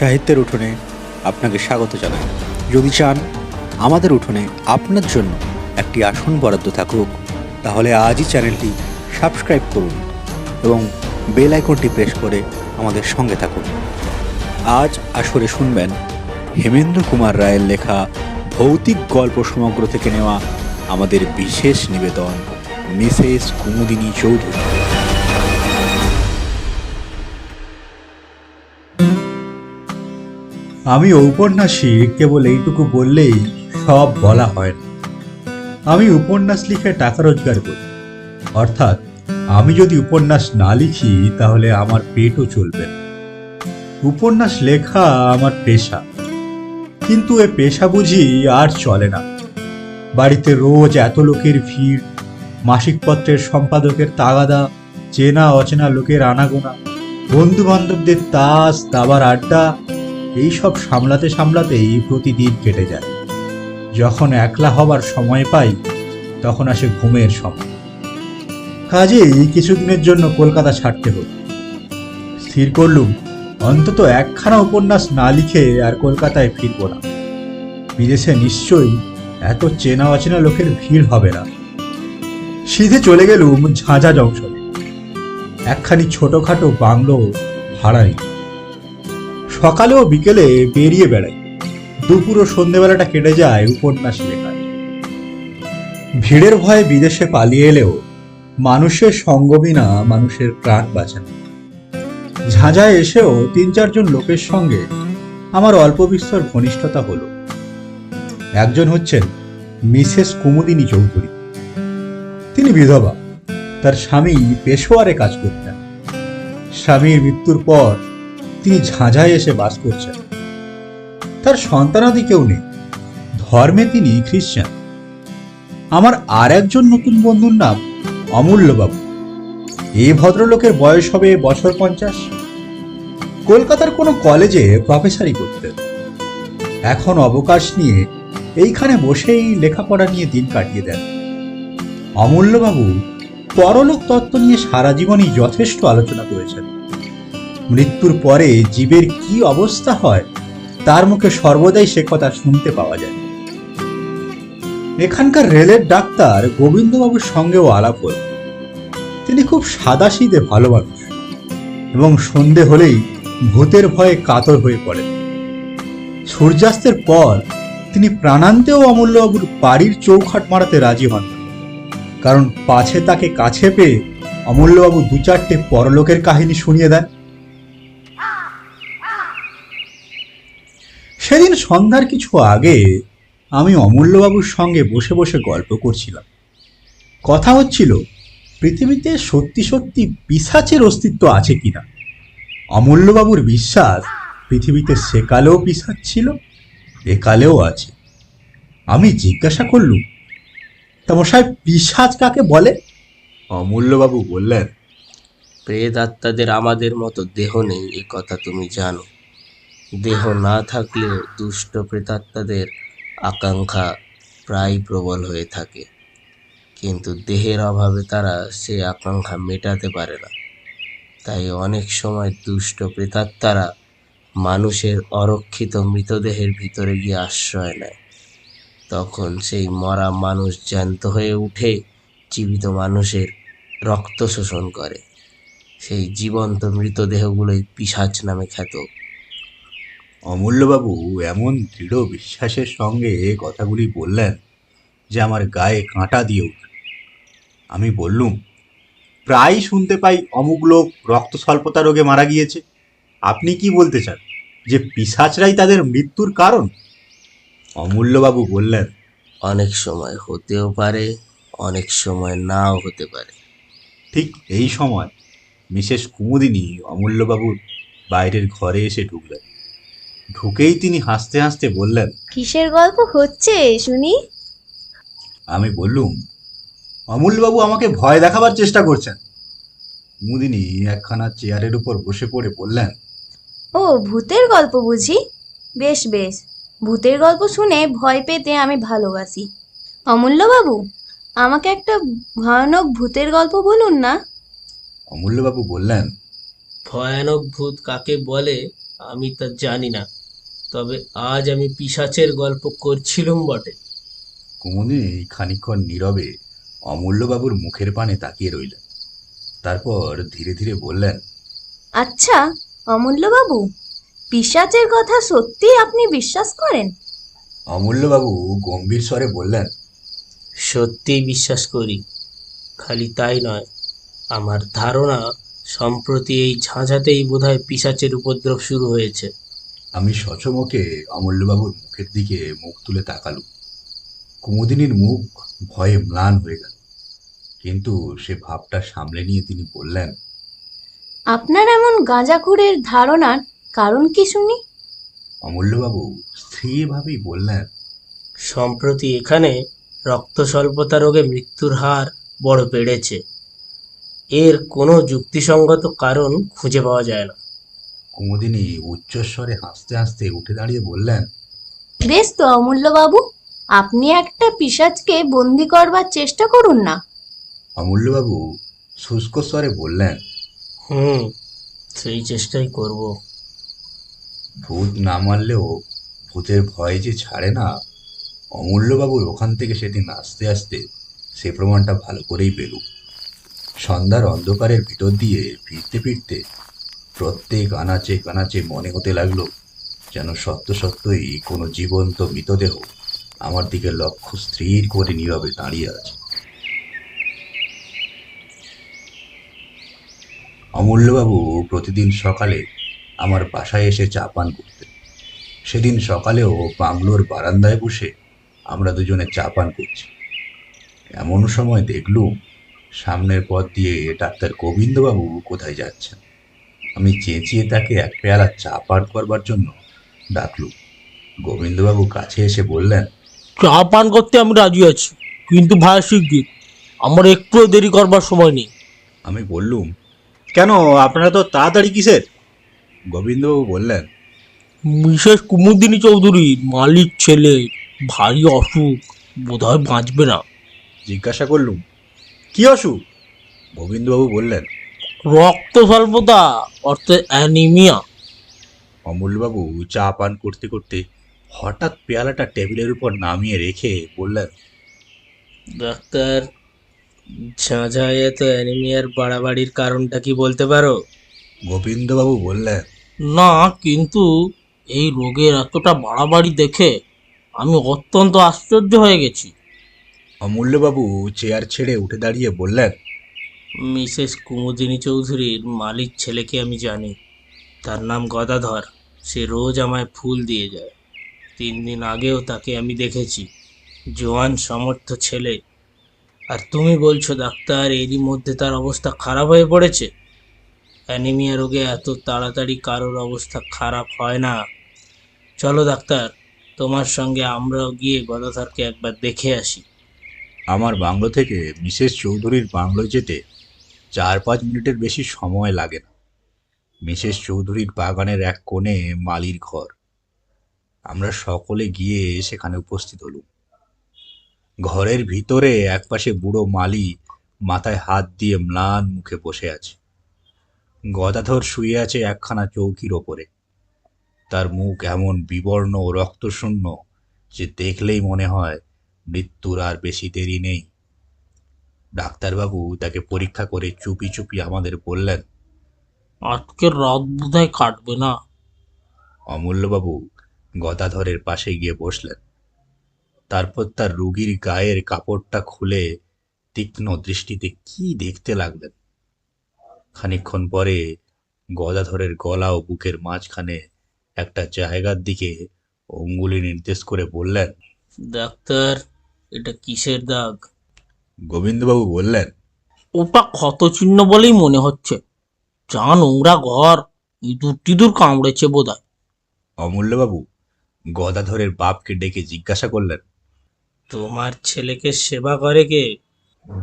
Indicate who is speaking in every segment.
Speaker 1: সাহিত্যের উঠোনে আপনাকে স্বাগত জানাই। যদি চান আমাদের উঠোনে আপনার জন্য একটি আসন বরাদ্দ থাকুক, তাহলে আজই চ্যানেলটি সাবস্ক্রাইব করুন এবং বেল আইকনটি প্রেস করে আমাদের সঙ্গে থাকুন। আজ আসরে শুনবেন হেমেন্দ্র কুমার রায়ের লেখা ভৌতিক গল্প সমগ্র থেকে নেওয়া আমাদের বিশেষ নিবেদন, মিসেস কুমুদিনী চৌধুরী।
Speaker 2: আমি ঔপন্যাসী, কেবল এইটুকু বললেই সব বলা হয় না। আমি উপন্যাস লিখে টাকা রোজগার করি। অর্থাৎ, আমি যদি উপন্যাস না লিখি, তাহলে আমার পেটও চলবে না। উপন্যাস লেখা আমার পেশা। কিন্তু এ পেশা বুঝি আর চলে না। বাড়িতে রোজ এত লোকের ভিড়, মাসিক পত্রের সম্পাদকের তাগাদা চেনা অচেনা লোকের আনাগোনা বন্ধু বান্ধবদের তাস দাবার আড্ডা এইসব সামলাতে সামলাতেই প্রতিদিন কেটে যায়। যখন একলা হবার সময় পাই, তখন আসে ঘুমের সময়। কাজেই কিছুদিনের জন্য কলকাতা ছাড়তে হলো। স্থির করলুম, অন্তত একখানা উপন্যাস না লিখে আর কলকাতায় ফিরবো না। বিদেশে নিশ্চয়ই এত চেনা অচেনা লোকের ভিড় হবে না। সিধে চলে গেলুম ঝাঁঝা জংশনে। একখানি ছোটখাটো বাংলো ভাড়া নিলাম। সকালে ও বিকেলে বেরিয়ে বেড়াই দুপুর ও সন্ধেবেলাটা কেটে যায় উপন্যাস লেখায়। ভিড়ের ভয়ে বিদেশে পালিয়ে এলেও মানুষের সঙ্গ বিনা মানুষের প্রাণ বাঁচে ঝাঁঝায় এসেও তিন চারজন লোকের সঙ্গে আমার অল্প বিস্তর ঘনিষ্ঠতা হলো। একজন হচ্ছেন মিসেস কুমুদিনী চৌধুরী। তিনি বিধবা। তার স্বামী পেশোয়ারে কাজ করতেন। স্বামীর মৃত্যুর পর তিনি ঝাঁঝায় এসে বাস করছেন। তার সন্তানাদি কেউ নেই। ধর্মে তিনি খ্রিস্টান আমার আর একজন নতুন বন্ধুর নাম অমূল্যবাবু। এই ভদ্রলোকের বয়স হবে বছর পঞ্চাশ। কলকাতার কোনো কলেজে প্রফেসরি করতেন এখন অবকাশ নিয়ে এইখানে বসেই লেখাপড়া নিয়ে দিন কাটিয়ে দেন। অমূল্যবাবু পরলোক তত্ত্ব নিয়ে সারা জীবনই যথেষ্ট আলোচনা করেছেন। মৃত্যুর পরে জীবের কি অবস্থা হয়, তার মুখে সর্বদাই সে কথা শুনতে পাওয়া যায়। এখানকার রেলের ডাক্তার গোবিন্দবাবুর সঙ্গেও আলাপ হল। তিনি খুব সাদাসিদে ভালো মানুষ এবং সন্ধে হলেই ভূতের ভয়ে কাতর হয়ে পড়েন। সূর্যাস্তের পর তিনি প্রাণান্তেও অমূল্যবাবুর বাড়ির চৌখাট মারাতে রাজি হন কারণ পাছে তাকে কাছে পেয়ে অমূল্যবাবু দু চারটে পরলোকের কাহিনী শুনিয়ে দেন। সেদিন সন্ধ্যার কিছু আগে আমি অমূল্যবাবুর সঙ্গে বসে বসে গল্প করছিলাম। কথা হচ্ছিল পৃথিবীতে সত্যি সত্যি পিসাচের অস্তিত্ব আছে কিনা? অমূল্যবাবুর বিশ্বাস পৃথিবীতে সেকালেও পিসাচ ছিল একালেও আছে। আমি জিজ্ঞাসা করলুম তা মশাই পিসাচ কাকে বলে? অমূল্যবাবু বললেন
Speaker 3: প্রেত আত্মাদের আমাদের মতো দেহ নেই এ কথা তুমি জানো। দেহ না থাকলেও দুষ্ট প্রেতাত্মাদের আকাঙ্ক্ষা প্রায় প্রবল হয়ে থাকে। কিন্তু দেহের অভাবে তারা সে আকাঙ্ক্ষা মেটাতে পারে না। তাই অনেক সময় দুষ্ট প্রেতাত্মারা মানুষের অরক্ষিত মৃতদেহের ভিতরে গিয়ে আশ্রয় নেয়। তখন সেই মরা মানুষ জ্যান্ত হয়ে উঠে জীবিত মানুষের রক্ত শোষণ করে। সেই জীবন্ত মৃতদেহগুলোই পিশাচ নামে খ্যাত।
Speaker 2: অমূল্যবাবু এমন দৃঢ় বিশ্বাসের সঙ্গে কথাগুলি বললেন যে আমার গায়ে কাঁটা দিয়ে উঠল। আমি বললুম প্রায় শুনতে পাই অমুক লোক রক্ত স্বল্পতা রোগে মারা গিয়েছে। আপনি কি বলতে চান যে পিসাচরাই তাদের মৃত্যুর কারণ? অমূল্যবাবু বললেন
Speaker 3: অনেক সময় হতেও পারে অনেক সময় নাও হতে পারে।
Speaker 2: ঠিক এই সময় মিসেস কুমুদিনী অমূল্যবাবুর বাইরের ঘরে এসে ঢুকলেন। ঢুকেই তিনি হাসতে হাসতে বললেন
Speaker 4: কিসের গল্প হচ্ছে শুনি?
Speaker 2: আমি বললুম অমূল্যবাবু আমাকে ভয় দেখাবার চেষ্টা করছেন। মুদিনী একখানা চেয়ারের উপর বসে পড়ে বললেন
Speaker 4: ও ভূতের গল্প বুঝি? বেশ বেশ। ভূতের গল্প শুনে ভয় পেতে আমি ভালোবাসি। অমূল্যবাবু আমাকে একটা ভয়ানক ভূতের গল্প বলুন না।
Speaker 2: অমূল্যবাবু বললেন
Speaker 3: ভয়ানক ভূত কাকে বলে আমি তা জানি না। তবে আজ আমি পিশাচের গল্প করছিলুম বটে।
Speaker 2: কুমুদি খানিকক্ষণ নীরবে অমূল্যবাবুর মুখের পানে তাকিয়ে রইলেন। তারপর ধীরে ধীরে বললেন
Speaker 4: আচ্ছা অমূল্যবাবু পিশাচের কথা সত্যি আপনি বিশ্বাস করেন?
Speaker 2: অমূল্যবাবু গম্ভীর স্বরে বললেন
Speaker 3: সত্যিই বিশ্বাস করি খালি তাই নয় আমার ধারণা সম্প্রতি এই ঝাঁঝাতেই বোধহয় পিশাচের উপদ্রব শুরু হয়েছে।
Speaker 2: আমি সচমকে অমূল্যবাবুর মুখের দিকে মুখ তুলে তাকালুম। কুমুদিনীর মুখ ভয়ে ম্লান হয়ে গেল। কিন্তু সে ভাবটা সামলে নিয়ে তিনি বললেন
Speaker 4: আপনার এমন গাঁজাখুরের ধারণার কারণ কি শুনি?
Speaker 2: অমূল্যবাবু স্থিরভাবেই বললেন
Speaker 3: সম্প্রতি এখানে রক্ত স্বল্পতা রোগে মৃত্যুর হার বড় বেড়েছে। এর কোনো যুক্তিসঙ্গত কারণ খুঁজে পাওয়া যায় না।
Speaker 2: কুমুদিনী উচ্চস্বরে হাসতে হাসতে উঠে দাঁড়িয়ে বললেন
Speaker 4: বেশ তো অমূল্যবাবু আপনি একটা পিশাচকে বন্দি করবার চেষ্টা করুন না।
Speaker 2: অমূল্যবাবু শুষ্ক স্বরে বললেন
Speaker 3: হুম সেই চেষ্টাই করব।
Speaker 2: ভূত না মারলেও ভূতের ভয় যে ছাড়ে না অমূল্যবাবুর ওখান থেকে সেদিন আসতে আসতে সে প্রমাণটা ভালো করেই পেলুম। সন্ধ্যার অন্ধকারের ভিতর দিয়ে ফিরতে ফিরতে প্রত্যেক আনাচে কানাচে মনে হতে লাগল যেন সত্য সত্যই কোনো জীবন্ত মৃতদেহ আমার দিকে লক্ষ্য স্থির করে নীরবে দাঁড়িয়ে আছে। অমূল্যবাবু প্রতিদিন সকালে আমার বাসায় এসে চা পান করতেন। সেদিন সকালেও বাংলোর বারান্দায় বসে আমরা দুজনে চা পান করছি। এমন সময় দেখলুম সামনের পথ দিয়ে ডাক্তার গোবিন্দবাবু কোথায় যাচ্ছেন। আমি চেঁচিয়ে তাকে এক পেয়ালা চা পান করবার জন্য ডাকলুম। গোবিন্দবাবু কাছে এসে বললেন
Speaker 5: চা পান করতে আমি রাজি আছি কিন্তু ভাই শিগগির আমার একটুও দেরি করবার সময় নেই।
Speaker 2: আমি বললুম
Speaker 1: কেন আপনারা তো তাড়াতাড়ি কিসের?
Speaker 2: গোবিন্দবাবু বললেন
Speaker 5: মিসেস কুমুদিনী চৌধুরী মালিক ছেলে ভারী অসুখ বোধহয় বাঁচবে না।
Speaker 1: জিজ্ঞাসা করলুম কি অসুখ?
Speaker 2: গোবিন্দবাবু বললেন
Speaker 5: রক্ত স্বল্পতা অর্থাৎ অ্যানিমিয়া।
Speaker 2: অমূল্যবাবু চা পান করতে করতে হঠাৎ পেয়ালাটা টেবিলের উপর নামিয়ে রেখে বললেন
Speaker 3: ডাক্তার ঝাঁঝায় এত অ্যানিমিয়ার বাড়াবাড়ির কারণটা কি বলতে পারো?
Speaker 2: গোবিন্দবাবু বললেন
Speaker 5: না কিন্তু এই রোগের এতটা বাড়াবাড়ি দেখে আমি অত্যন্ত আশ্চর্য হয়ে গেছি।
Speaker 2: অমূল্যবাবু চেয়ার ছেড়ে উঠে দাঁড়িয়ে বললেন
Speaker 3: মিসেস কুমুদিনী চৌধুরীর মালিক ছেলেকে আমি জানি। তার নাম গদাধর। সে রোজ আমায় ফুল দিয়ে যায়। তিন দিন আগেও তাকে আমি দেখেছি। জোয়ান সমর্থ ছেলে। আর তুমি বলছো, ডাক্তার, এরই মধ্যে তার অবস্থা খারাপ হয়ে পড়েছে? অ্যানিমিয়া রোগে এত তাড়াতাড়ি কারোর অবস্থা খারাপ হয় না। চলো ডাক্তার, তোমার সঙ্গে আমরাও গিয়ে গদাধরকে একবার দেখে আসি।
Speaker 2: আমার বাংলো থেকে মিসেস চৌধুরীর বাংলো যেতে চার পাঁচ মিনিটের বেশি সময় লাগে না। মিসেস চৌধুরীর বাগানের এক কোণে মালির ঘর। আমরা সকলে গিয়ে সেখানে উপস্থিত হলুম। ঘরের ভিতরে একপাশে বুড়ো মালি মাথায় হাত দিয়ে ম্লান মুখে বসে আছে। গদাধর শুয়ে আছে একখানা চৌকির ওপরে। তার মুখ এমন বিবর্ণ রক্তশূন্য যে দেখলেই মনে হয় মৃত্যুর আর বেশি দেরি নেই। ডাক্তারবাবু তাকে পরীক্ষা করে চুপি চুপি আমাদের বললেন
Speaker 5: আজকের রাত বোধহয় কাটবে না।
Speaker 2: অমূল্যবাবু গদাধরের পাশে গিয়ে বসলেন। তারপর তার রুগীর গায়ের কাপড়টা খুলে তীক্ষ্ণ দৃষ্টিতে কি দেখতে লাগলেন। খানিকক্ষণ পরে গদাধরের গলা ও বুকের মাঝখানে একটা জায়গার দিকে অঙ্গুলি নির্দেশ করে বললেন
Speaker 3: ডাক্তার এটা কিসের দাগ?
Speaker 2: গোবিন্দবাবু বললেন
Speaker 5: ওটা ক্ষত চিহ্ন বলেই মনে হচ্ছে। যা নোংরা ঘর ইঁদুর টিদুর কামড়েছে বোধহয়।
Speaker 2: অমূল্যবাবু গদাধরের বাপকে ডেকে জিজ্ঞাসা করলেন
Speaker 3: তোমার ছেলেকে সেবা করে কে?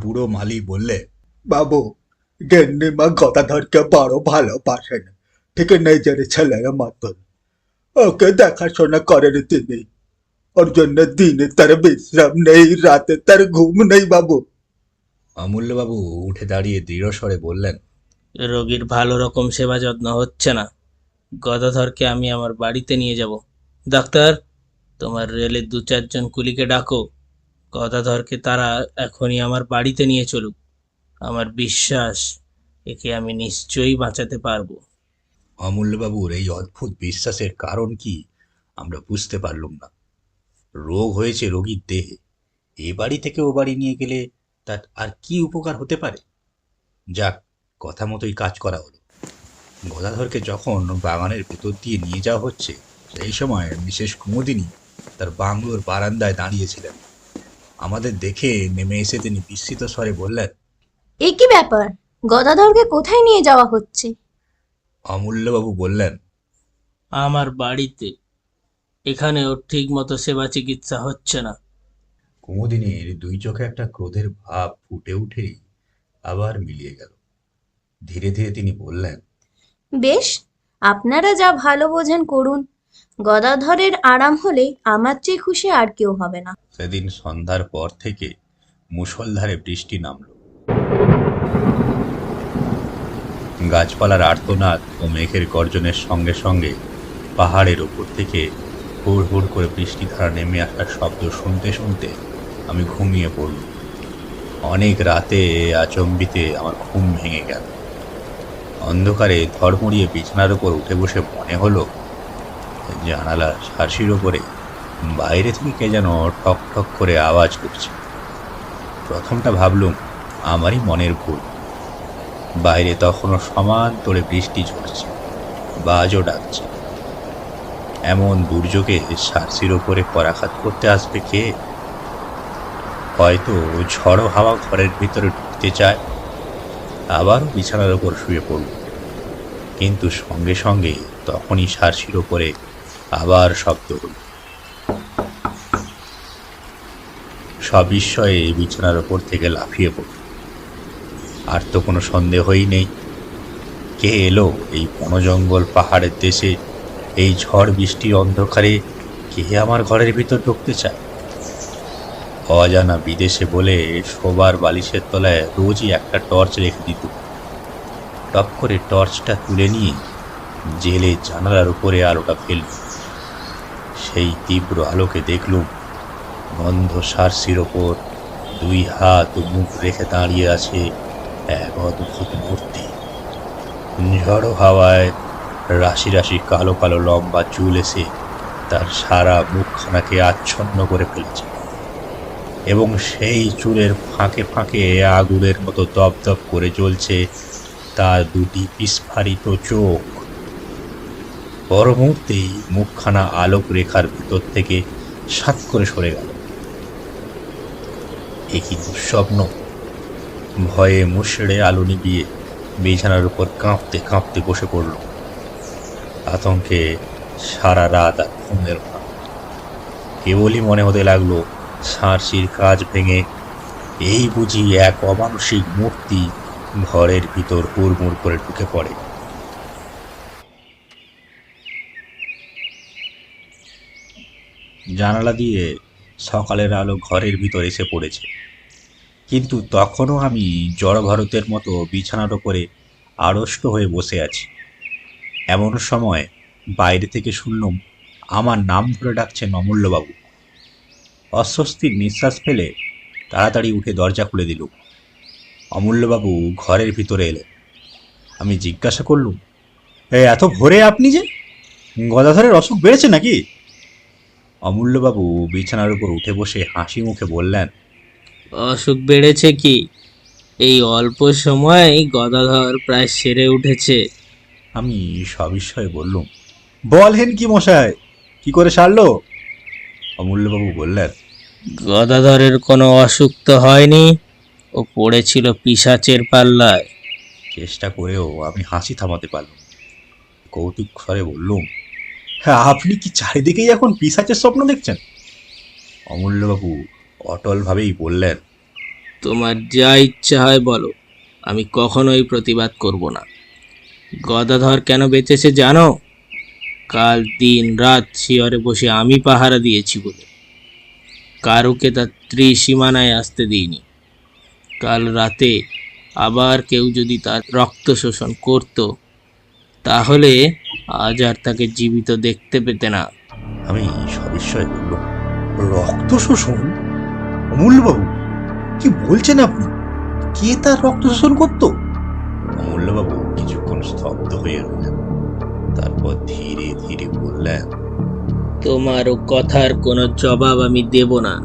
Speaker 2: বুড়ো মালি বললে
Speaker 6: বাবু গেন্নিমা গদাধরকে বড় ভালোবাসেন ঠিক নিজের ছেলের মতন। ওকে দেখাশোনা করেন তিনি। ওর জন্য দিনে তার বিশ্রাম নেই রাতে তার ঘুম নেই বাবু।
Speaker 2: অমূল্যবাবু উঠে দাঁড়িয়ে দৃঢ় স্বরে বললেন
Speaker 3: রোগীর ভালো রকম সেবা যত্ন হচ্ছে না।
Speaker 5: গদাধরকে আমি আমার বাড়িতে নিয়ে যাব। ডাক্তার তোমার রেলের দু চারজন কুলিকে ডাকো। গদাধরকে তারা এখনই আমার বাড়িতে নিয়ে চলুক। আমার বিশ্বাস একে আমি নিশ্চয়ই বাঁচাতে পারব।
Speaker 2: অমূল্যবাবুর এই অদ্ভুত বিশ্বাসের কারণ কি আমরা বুঝতে পারলাম না। রোগ হয়েছে রোগীর দেহে। এ বাড়ি থেকে ও বাড়ি নিয়ে গেলে তার আর কি উপকার হতে পারে? যাক কথা মতোই কাজ করা হলো। গদাধরকে যখন বাগানের ভেতর দিয়ে নিয়ে যাওয়া হচ্ছে সেই সময় বিশেষ কুমুদিনী তার বাংলোর বারান্দায় দাঁড়িয়েছিলেন। আমাদের দেখে নেমে এসে তিনি বিস্মিত স্বরে বললেন
Speaker 4: এ কি ব্যাপার? গদাধরকে কোথায় নিয়ে যাওয়া হচ্ছে?
Speaker 2: অমূল্যবাবু বললেন
Speaker 5: আমার বাড়িতে এখানে ওর ঠিক মতো সেবা চিকিৎসা হচ্ছে না।
Speaker 2: কুমুদিনীর দুই চোখে একটা ক্রোধের ভাব ফুটে উঠেই আবার মিলিয়ে গেল। ধীরে ধীরে তিনি বললেন
Speaker 4: বেশ আপনারা যা ভালো বোঝেন করুন। গদাধরের আরাম হলে আমার চেয়ে খুশি আর কেউ হবে না।
Speaker 2: সেদিন সন্ধ্যার পর থেকে মুষলধারে বৃষ্টি নামল। গাছপালার আর্তনাদ ও মেঘের গর্জনের সঙ্গে সঙ্গে পাহাড়ের ওপর থেকে হুড় হুড় করে বৃষ্টিধারা নেমে আসার শব্দ শুনতে শুনতে আমি ঘুমিয়ে পড়ল অনেক রাতে আচম্বিতে আমার ঘুম ভেঙে গেল। অন্ধকারে ধড়মড়িয়ে বিছানার উপর উঠে বসে মনে হলো জানালা শার্সির ওপরে বাইরে থেকে কে যেন ঠক ঠক করে আওয়াজ করছে। প্রথমটা ভাবলুম, আমারই মনের ভুল। বাইরে তখনও সমান তোড়ে বৃষ্টি ঝরছে, বাজও ডাকছে। এমন দুর্যোগে সার্সির ওপরে করাঘাত করতে আসবে কে? হয়তো ঝড়ো হাওয়া ঘরের ভিতরে ঢুকতে চায়, আবারও বিছানার ওপর শুয়ে পড়ল। কিন্তু সঙ্গে সঙ্গে তখনই সার্সির ওপরে আবার শব্দ হল। সবিস্ময়ে বিছানার ওপর থেকে লাফিয়ে পড়ল। আর তো কোনো সন্দেহই নেই। কে এলো এই বনজঙ্গল পাহাড়ের দেশে এই ঝড় বৃষ্টির অন্ধকারে কে আমার ঘরের ভিতর ঢুকতে চায়? অজানা বিদেশে বলে শোবার বালিশের তলায় রোজই একটা টর্চ রেখে দিত। টপ করে টর্চটা তুলে নিয়ে জেলে জানালার উপরে আলোটা ফেলল। সেই তীব্র আলোকে দেখলুম গন্ধ সারসির ওপর দুই হাত ও মুখ রেখে দাঁড়িয়ে আছে এক অদ্ভুত মূর্তি। ঝড়ো হাওয়ায় রাশি রাশি কালো কালো লম্বা চুল এসে তার সারা মুখখানাকে আচ্ছন্ন করে ফেলেছে। এবং সেই চুলের ফাঁকে ফাঁকে আগুনের মতো দপদপ করে জ্বলছে তার দুটি বিস্ফারিত চোখ। পর মুহূর্তেই মুখখানা আলোক রেখার ভিতর থেকে সাত করে সরে গেল। এ কি দুঃস্বপ্ন? ভয়ে মুষড়ে আলো নিবিয়ে বিছানার উপর কাঁপতে কাঁপতে বসে পড়ল। আতঙ্কে সারা রাত আর ঘুমের ভাব। কেবলই মনে হতে লাগল, সাঁড়শির কাজ ভেঙে এই বুঝি এক অমানসিক মূর্তি ঘরের ভিতর হুড়মুড় করে ঢুকে পড়ে। জানালা দিয়ে সকালের আলো ঘরের ভিতর এসে পড়েছে। কিন্তু তখনও আমি জড়ভারতের মতো বিছানার ওপরে আড়ষ্ট হয়ে বসে আছি। এমন সময় বাইরে থেকে শুনলাম আমার নাম ধরে ডাকছেন অমূল্যবাবু অস্বস্তির নিঃশ্বাস ফেলে তাড়াতাড়ি উঠে দরজা খুলে দিল। অমূল্যবাবু ঘরের ভিতরে এলেন। আমি জিজ্ঞাসা করলুম "এ, এত ভোরে আপনি যে? গদাধরের অসুখ বেড়েছে নাকি? অমূল্যবাবু বিছানার উপর উঠে বসে হাসি মুখে বললেন
Speaker 5: অসুখ বেড়েছে কি? এই অল্প সময়েই গদাধর প্রায় সেরে উঠেছে।
Speaker 2: আমি সবিস্ময়ে বললুম বলহেন কি মশাই কি করে সারলো? অমূল্যবাবু বললেন
Speaker 5: গদাধরের কোনো অসুখ তো হয়নি? ও পড়েছিল পিসাচের পাল্লায়।
Speaker 2: চেষ্টা করেও আমি হাসি থামাতে পারলাম। কৌতুক স্বরে বললুম হ্যাঁ আপনি কি চারিদিকেই এখন পিসাচের স্বপ্ন দেখছেন? অমূল্যবাবু অটলভাবেই বললেন
Speaker 5: তোমার যা ইচ্ছা হয় বলো আমি কখনোই প্রতিবাদ করব না। গদাধর কেন বেঁচেছে জানো? কাল দিন রাত শিয়রে বসে আমি পাহারা দিয়েছি বলে। কারুকে তার ত্রিসীমানায় আসতে দিইনি। কাল রাতে আবার কেউ যদি তার রক্ত শোষণ করত, তাহলে আজ আর তাকে জীবিত দেখতে পেতে না।
Speaker 2: আমি সবিস্ময়ে বলল, রক্ত শোষণ? অমূল্যবাবু, কি বলছেন আপনি? কে তার রক্ত শোষণ করত? অমূল্যবাবু কিছুক্ষণ স্তব্ধ হয়ে রইলেন। তারপর ধীরে ধীরে বললেন
Speaker 5: তোমারও কথার কোনো জবাব আমি দেব না।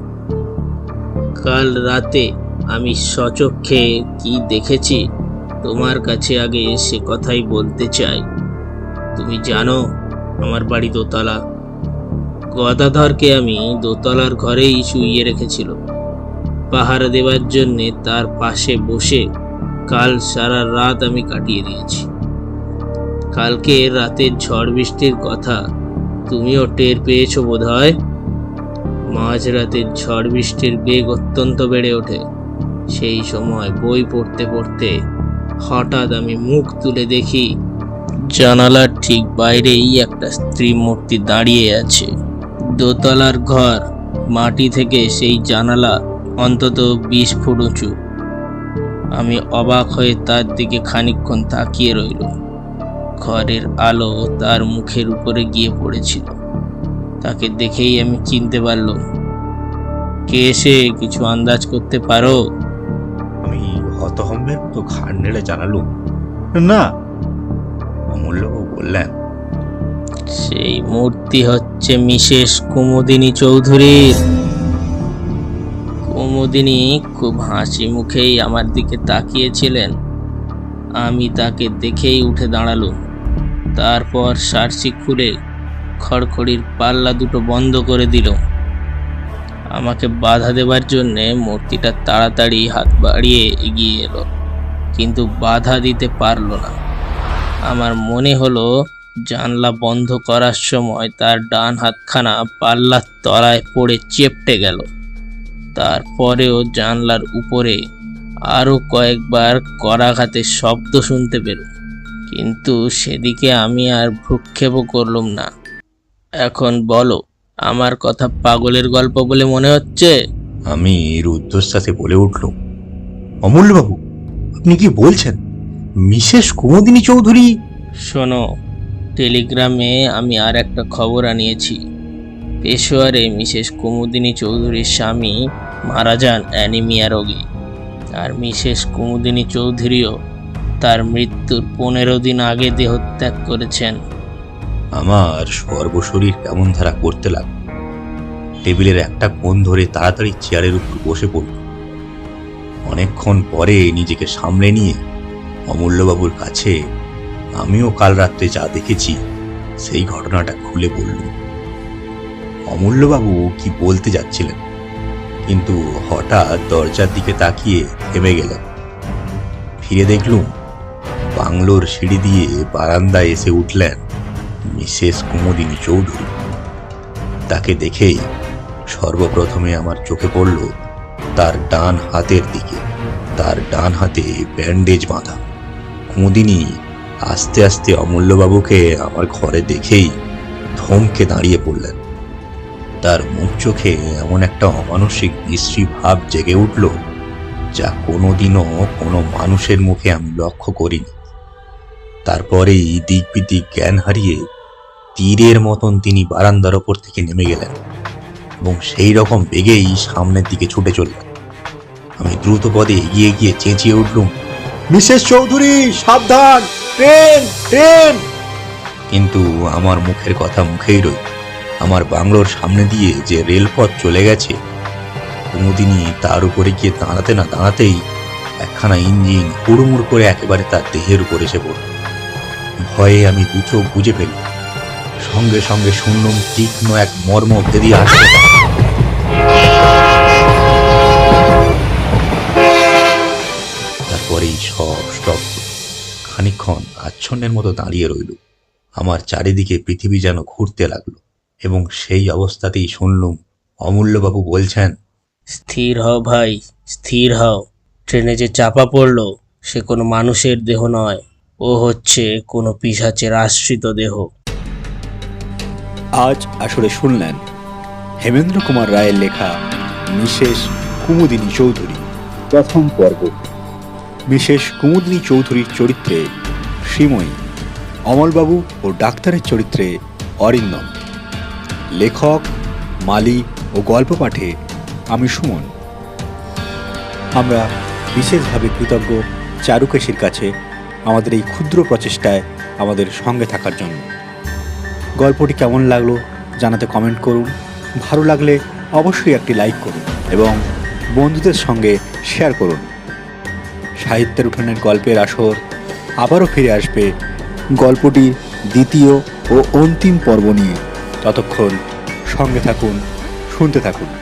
Speaker 5: কাল রাতে আমি সচক্ষে কি দেখেছি, তোমার কাছে আগে সে কথাই বলতে চাই। তুমি জানো, আমার বাড়ি দোতলা। গদাধরকে আমি দোতলার ঘরেই শুইয়ে রেখেছিল পাহারা দেওয়ার জন্যে তার পাশে বসে কাল সারা রাত আমি কাটিয়ে দিয়েছি। কালকে রাতের ঝড় বৃষ্টির কথা তুমিও টের পেয়েছ বোধ হয় মাঝরাতের ঝড় বৃষ্টির বেগ অত্যন্ত বেড়ে ওঠে। সেই সময় বই পড়তে পড়তে হঠাৎ আমি মুখ তুলে দেখি, জানালার ঠিক বাইরেই একটা স্ত্রী মূর্তি দাঁড়িয়ে আছে। দোতলার ঘর, মাটি থেকে সেই জানালা অন্তত বিশ ফুট উঁচু। আমি অবাক হয়ে তার দিকে খানিকক্ষণ তাকিয়ে রইলাম ঘরের আলো তার মুখের উপরে গিয়ে পড়েছিল। তাকে দেখেই আমি চিনতে পারলাম। কে এসে কিছু আন্দাজ করতে পারো?
Speaker 2: আমি হতহম্বের মতো ঘাড় নেড়ে জানালুম। না অমূল্যবাবু বললেন।
Speaker 5: সেই মূর্তি হচ্ছে মিসেস কুমুদিনী চৌধুরীর। কুমুদিনী খুব হাসি মুখেই আমার দিকে তাকিয়েছিলেন। আমি তাকে দেখেই উঠে দাঁড়ালুম। তারপর সার্সি খুলে খড়খড়ির পাল্লা দুটো বন্ধ করে দিল আমাকে বাধা দেবার জন্যে মূর্তিটা তাড়াতাড়ি হাত বাড়িয়ে এগিয়ে এলো, কিন্তু বাধা দিতে পারল না। আমার মনে হলো জানলা বন্ধ করার সময় তার ডান হাতখানা পাল্লার তলায় পড়ে চেপটে গেল। তারপরেও জানলার উপরে আরও কয়েকবার করাঘাতের শব্দ শুনতে পেল কিন্তু সেদিকে আমি আর ভ্রুক্ষেপও করলাম না। এখন বলো আমার কথা পাগলের গল্প বলে মনে হচ্ছে?
Speaker 2: আমি রুদ্ধশ্বাসে বলে উঠলুম অমূল্যবাবু আপনি কি বলছেন? মিসেস কুমুদিনী চৌধুরী
Speaker 5: শোনো টেলিগ্রামে আমি আর একটা খবর আনিয়েছি। পেশোয়ারে মিসেস কুমুদিনী চৌধুরীর স্বামী মারা যান অ্যানিমিয়া রোগে। আর মিসেস কুমুদিনী চৌধুরীও তার মৃত্যুর পনেরো দিন আগে দেহত্যাগ করেছেন।
Speaker 2: আমার সর্বশরীর কেমন ধারা করতে লাগল। টেবিলের একটা কোণ ধরে তাড়াতাড়ি চেয়ারের উপর বসে পড়ল। অনেকক্ষণ পরে নিজেকে সামলে নিয়ে অমূল্যবাবুর কাছে, আমিও কাল রাত্রে যা দেখেছি, সেই ঘটনাটা খুলে বললুম। অমূল্যবাবু কি বলতে যাচ্ছিলেন? কিন্তু হঠাৎ দরজার দিকে তাকিয়ে থেমে গেলেন। ফিরে দেখলুম বাংলোর সিঁড়ি দিয়ে বারান্দায় এসে উঠলেন মিসেস কুমুদিনী চৌধুরী। তাকে দেখেই সর্বপ্রথমে আমার চোখে পড়ল তার ডান হাতের দিকে, তার ডান হাতে ব্যান্ডেজ বাঁধা। কুমুদিনী আস্তে আস্তে অমূল্যবাবুকে আমার ঘরে দেখেই থমকে দাঁড়িয়ে পড়লেন। তার মুখ চোখে এমন একটা অমানসিক বিশ্রী ভাব জেগে উঠল, যা কোনোদিনও কোনো মানুষের মুখে আমি লক্ষ্য করিনি। তারপরেই দিক বিদিক জ্ঞান হারিয়ে তীরের মতন তিনি বারান্দার ওপর থেকে নেমে গেলেন এবং সেই রকম বেগেই সামনের দিকে ছুটে চললেন। আমি দ্রুত পদে এগিয়ে গিয়ে চেঁচিয়ে উঠলুম,
Speaker 6: মিসেস চৌধুরী, সাবধান, ট্রেন ট্রেন!
Speaker 2: কিন্তু আমার মুখের কথা মুখেই রইল। আমার বাংলোর সামনে দিয়ে যে রেলপথ চলে গেছে কুমুদিনী তার উপরে গিয়ে দাঁড়াতে না দাঁড়াতেই একখানা ইঞ্জিন হুড়মুড় করে একেবারে তার দেহের উপর এসে পড়ল। ভয়ে আমি দু চোখ বুঝে ফেলি সঙ্গে সঙ্গে শুনলুম তীক্ষ্ণ এক মর্ম বেরিয়ে আসতে তারপরেই সব স্তব্ধ। খানিকক্ষণ আচ্ছন্নের মতো দাঁড়িয়ে রইল আমার চারিদিকে পৃথিবী যেন ঘুরতে লাগল। এবং সেই অবস্থাতেই শুনলুম অমূল্যবাবু বলছেন
Speaker 5: স্থির হও ভাই স্থির হও। ট্রেনে যে চাপা পড়ল সে কোনো মানুষের দেহ নয়। ও হচ্ছে কোনো পিসাচের আশ্রিত দেহ।
Speaker 1: আজ আসলে শুনলেন হেমেন্দ্র কুমার রায়ের লেখা মিসেস কুমুদিনী চৌধুরী। প্রথম পর্ব। মিসেস কুমুদিনী চৌধুরীর চরিত্রে শ্রীময়ী
Speaker 2: অমলবাবু ও ডাক্তারের চরিত্রে অরিন্দম। লেখক, মালি ও গল্প পাঠে আমি সুমন। আমরা বিশেষভাবে কৃতজ্ঞ চারুকেশির কাছে আমাদের এই ক্ষুদ্র প্রচেষ্টায় আমাদের সঙ্গে থাকার জন্য। গল্পটি কেমন লাগল জানাতে কমেন্ট করুন। ভালো লাগলে অবশ্যই একটি লাইক করুন এবং বন্ধুদের সঙ্গে শেয়ার করুন। সাহিত্যের উঠানের গল্পের আসর আবারও ফিরে আসবে গল্পটির দ্বিতীয় ও অন্তিম পর্ব নিয়ে। ততক্ষণ সঙ্গে থাকুন শুনতে থাকুন।